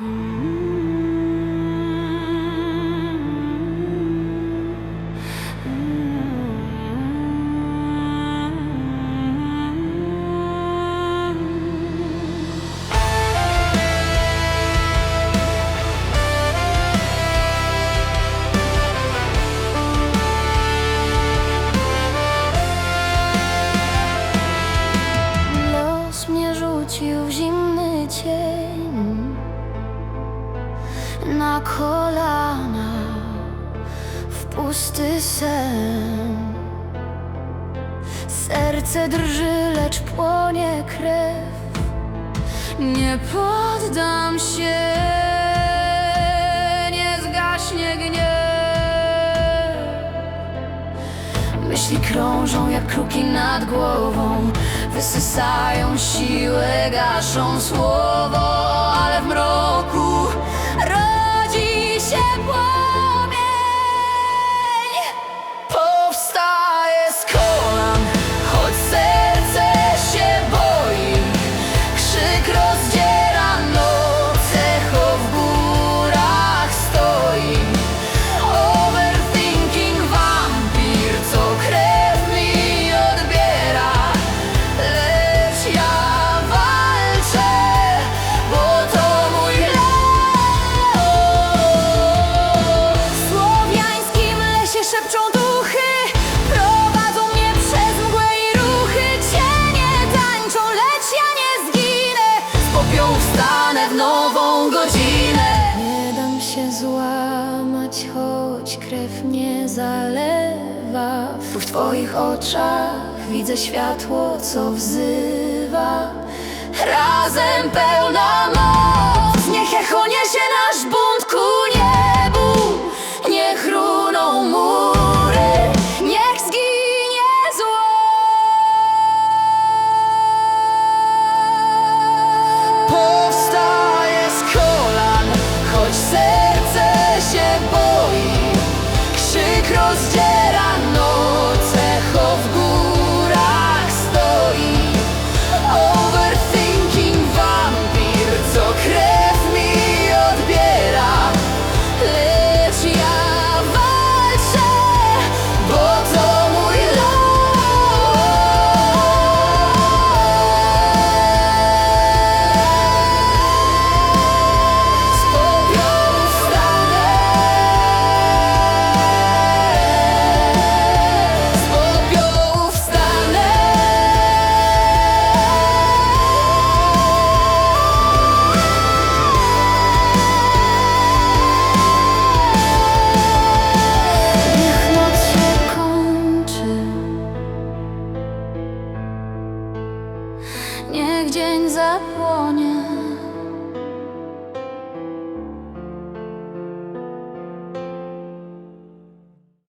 Mm-hmm. na kolana w pusty sen. Serce drży, lecz płonie krew. Nie poddam się, nie zgaśnie gniew. Myśli krążą jak kruki nad głową, wysysają siłę, gaszą słowo, ale w mroku. zalewa. W Twoich oczach widzę światło, co wzywa. Razem pełna dzień zapomniał.